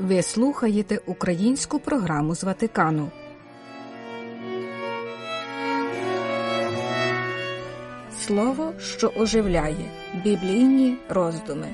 Ви слухаєте українську програму з Ватикану. Слово, що оживляє біблійні роздуми.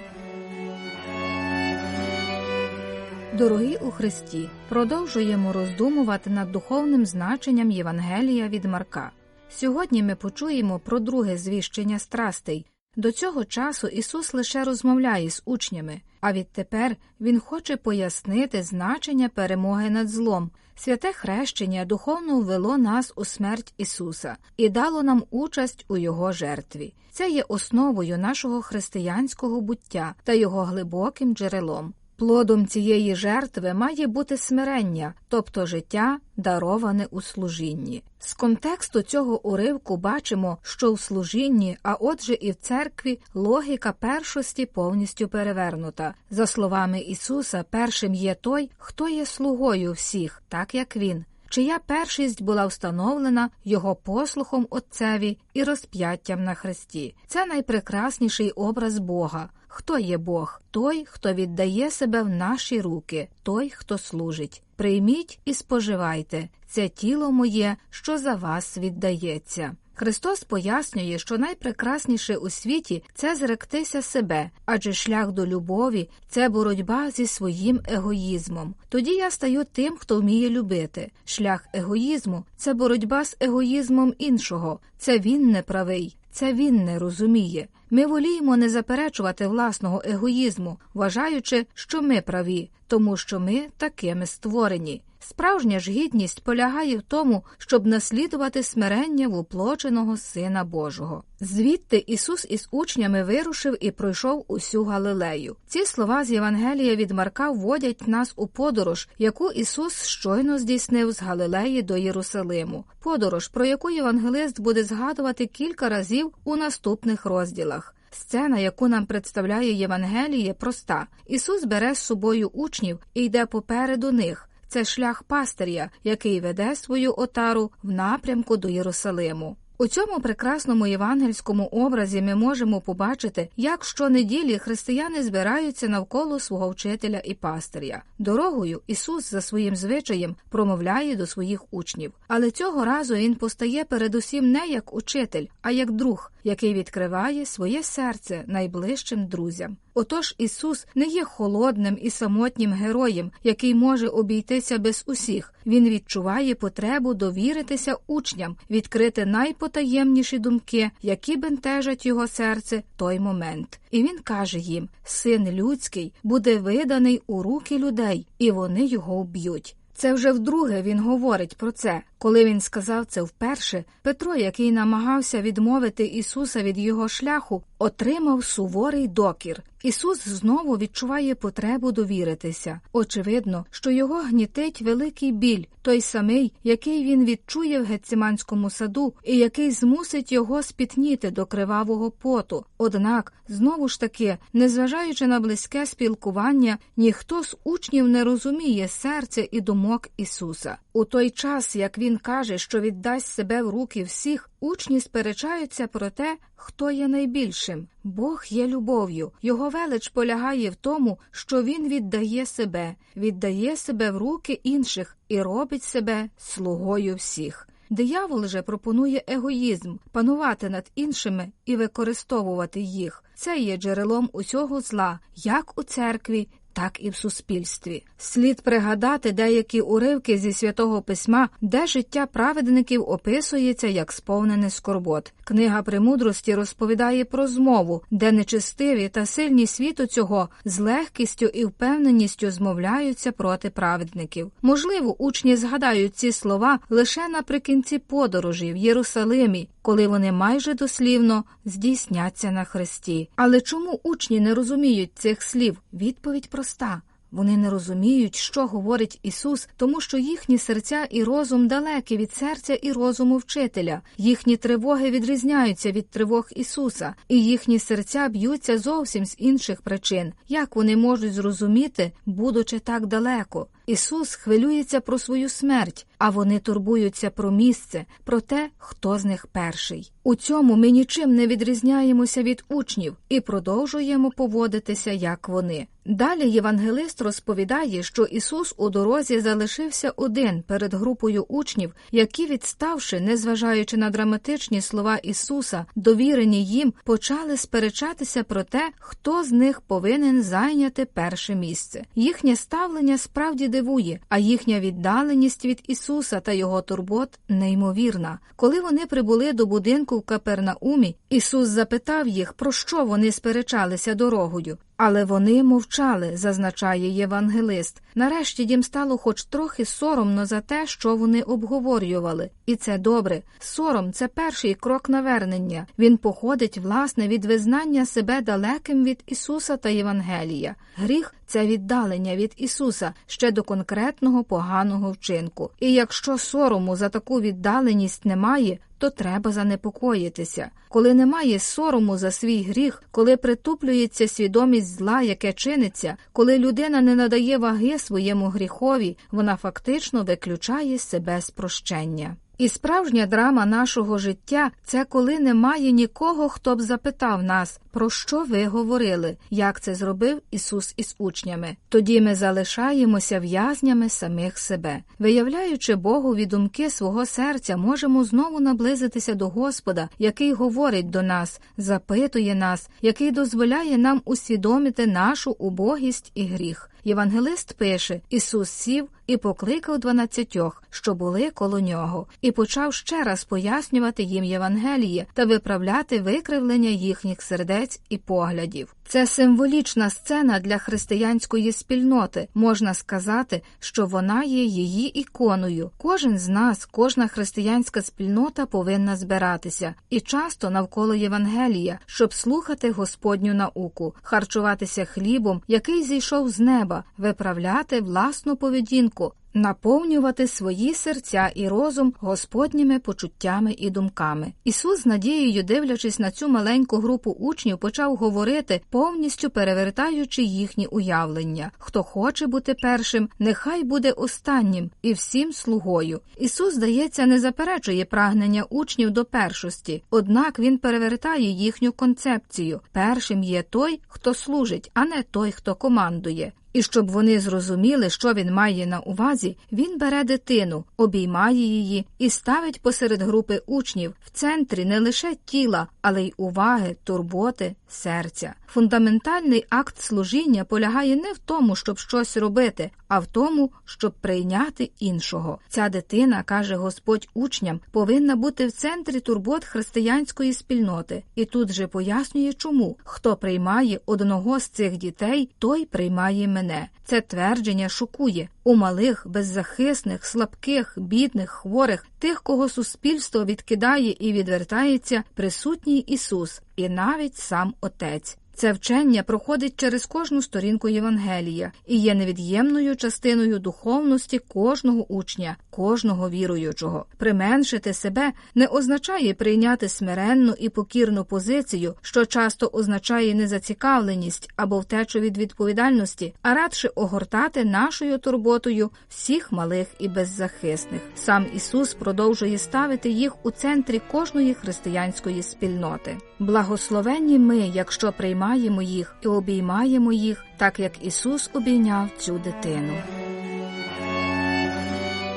Дорогі у Христі, продовжуємо роздумувати над духовним значенням Євангелія від Марка. Сьогодні ми почуємо про друге звіщення страстей. До цього часу Ісус лише розмовляє з учнями, а відтепер Він хоче пояснити значення перемоги над злом. Святе хрещення духовно ввело нас у смерть Ісуса і дало нам участь у Його жертві. Це є основою нашого християнського буття та його глибоким джерелом. Плодом цієї жертви має бути смирення, тобто життя, дароване у служінні. З контексту цього уривку бачимо, що у служінні, а отже, і в церкві, логіка першості повністю перевернута. За словами Ісуса, першим є той, хто є слугою всіх, так як Він. Чия першість була встановлена його послухом Отцеві і розп'яттям на хресті. Це найпрекрасніший образ Бога. Хто є Бог? Той, хто віддає себе в наші руки, той, хто служить. Прийміть і споживайте це тіло моє, що за вас віддається. Христос пояснює, що найпрекрасніше у світі це зректися себе, адже шлях до любові це боротьба зі своїм егоїзмом. Тоді я стаю тим, хто вміє любити. Шлях егоїзму це боротьба з егоїзмом іншого, це він не правий, це він не розуміє. Ми воліємо не заперечувати власного егоїзму, вважаючи, що ми праві, тому що ми такими створені. Справжня ж гідність полягає в тому, щоб наслідувати смирення вуплоченого Сина Божого. Звідти Ісус із учнями вирушив і пройшов усю Галилею. Ці слова з Євангелія від Марка вводять нас у подорож, яку Ісус щойно здійснив з Галилеї до Єрусалиму. Подорож, про яку євангелист буде згадувати кілька разів у наступних розділах. Сцена, яку нам представляє Євангеліє, проста. Ісус бере з собою учнів і йде попереду них. Це шлях пастиря, який веде свою отару в напрямку до Єрусалиму. У цьому прекрасному євангельському образі ми можемо побачити, як щонеділі християни збираються навколо свого вчителя і пастиря. Дорогою Ісус за своїм звичаєм промовляє до своїх учнів, але цього разу він постає передусім не як учитель, а як друг, який відкриває своє серце найближчим друзям. Отож Ісус не є холодним і самотнім героєм, який може обійтися без усіх. Він відчуває потребу довіритися учням, відкрити найпотаємніші думки, які бентежать його серце той момент. І він каже їм: Син людський буде виданий у руки людей, і вони його вб'ють. Це вже вдруге він говорить про це. Коли він сказав це вперше, Петро, який намагався відмовити Ісуса від його шляху, отримав суворий докір. Ісус знову відчуває потребу довіритися. Очевидно, що його гнітить великий біль, той самий, який він відчує в Гециманському саду, і який змусить його спітніти до кривавого поту. Однак, знову ж таки, незважаючи на близьке спілкування, ніхто з учнів не розуміє серця і думок Ісуса. У той час, як він каже, що віддасть себе в руки всіх, учні сперечаються про те, хто є найбільшим. Бог є любов'ю. Його велич полягає в тому, що він віддає себе, віддає себе в руки інших і робить себе слугою всіх. Диявол же пропонує егоїзм, панувати над іншими і використовувати їх. Це є джерелом усього зла, як у церкві, так і в суспільстві. Слід пригадати деякі уривки зі святого письма, де життя праведників описується як сповнене скорбот. Книга премудрості розповідає про змову, де нечестиві та сильні світу цього з легкістю і впевненістю змовляються проти праведників. Можливо, учні згадають ці слова лише наприкінці подорожі в Єрусалимі, коли вони майже дослівно здійсняться на хресті. Але чому учні не розуміють цих слів? Відповідь проста. Вони не розуміють, що говорить Ісус, тому що їхні серця і розум далекі від серця і розуму вчителя, їхні тривоги відрізняються від тривог Ісуса, і їхні серця б'ються зовсім з інших причин. Як вони можуть зрозуміти, будучи так далеко? Ісус хвилюється про свою смерть, а вони турбуються про місце, про те, хто з них перший. У цьому ми нічим не відрізняємося від учнів і продовжуємо поводитися як вони. Далі євангелист розповідає, що Ісус у дорозі залишився один перед групою учнів, які, відставши, незважаючи на драматичні слова Ісуса, довірені їм, почали сперечатися про те, хто з них повинен зайняти перше місце. Їхнє ставлення справді дивує, а їхня віддаленість від Ісуса та його турбот неймовірна. Коли вони прибули до будинку в Капернаумі, Ісус запитав їх, про що вони сперечалися дорогою. Але вони мовчали, зазначає євангелист. Нарешті їм стало хоч трохи соромно за те, що вони обговорювали, і це добре. Сором це перший крок навернення. Він походить власне від визнання себе далеким від Ісуса та Євангелія. Гріх це віддалення від Ісуса ще до конкретного поганого вчинку. І якщо сорому за таку віддаленість немає, то треба занепокоїтися. Коли немає сорому за свій гріх, коли притуплюється свідомість зла, яке чиниться, коли людина не надає ваги своєму гріхові, вона фактично виключає себе з прощення. І справжня драма нашого життя це коли немає нікого, хто б запитав нас, про що ви говорили, як це зробив Ісус із учнями. Тоді ми залишаємося в'язнями самих себе. Виявляючи Богові думки свого серця, можемо знову наблизитися до Господа, який говорить до нас, запитує нас, який дозволяє нам усвідомити нашу убогість і гріх. Євангелист пише: Ісус сів і покликав дванадцятьох, що були коло нього, і почав ще раз пояснювати їм Євангеліє та виправляти викривлення їхніх сердець і поглядів. Це символічна сцена для християнської спільноти. Можна сказати, що вона є її іконою. Кожен з нас, кожна християнська спільнота повинна збиратися і часто навколо Євангелія, щоб слухати Господню науку, харчуватися хлібом, який зійшов з неба, виправляти власну поведінку наповнювати свої серця і розум господніми почуттями і думками. Ісус, з надією, дивлячись на цю маленьку групу учнів, почав говорити, повністю перевертаючи їхні уявлення. Хто хоче бути першим, нехай буде останнім і всім слугою. Ісус, здається, не заперечує прагнення учнів до першості, однак він перевертає їхню концепцію. Першим є той, хто служить, а не той, хто командує. І щоб вони зрозуміли, що він має на увазі, він бере дитину, обіймає її і ставить посеред групи учнів в центрі не лише тіла, але й уваги, турботи, серця. Фундаментальний акт служіння полягає не в тому, щоб щось робити, а в тому, щоб прийняти іншого. Ця дитина, каже Господь учням, повинна бути в центрі турбот християнської спільноти, і тут же пояснює, чому хто приймає одного з цих дітей, той приймає мене. Це твердження шокує у малих, беззахисних, слабких, бідних, хворих, тих, кого суспільство відкидає і відвертається, присутній Ісус, і навіть сам Отець. Це вчення проходить через кожну сторінку Євангелія і є невід'ємною частиною духовності кожного учня, кожного віруючого. Применшити себе не означає прийняти смиренну і покірну позицію, що часто означає незацікавленість або втечу від відповідальності, а радше огортати нашою турботою всіх малих і беззахисних. Сам Ісус продовжує ставити їх у центрі кожної християнської спільноти. Благословенні ми, якщо приймаємо їх і обіймаємо їх, так як Ісус обійняв цю дитину.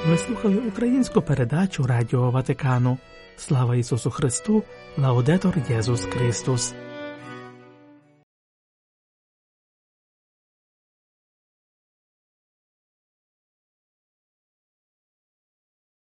Ви слухали українську передачу Радіо Ватикану. Слава Ісусу Христу! Лаудетор Єсус Христос!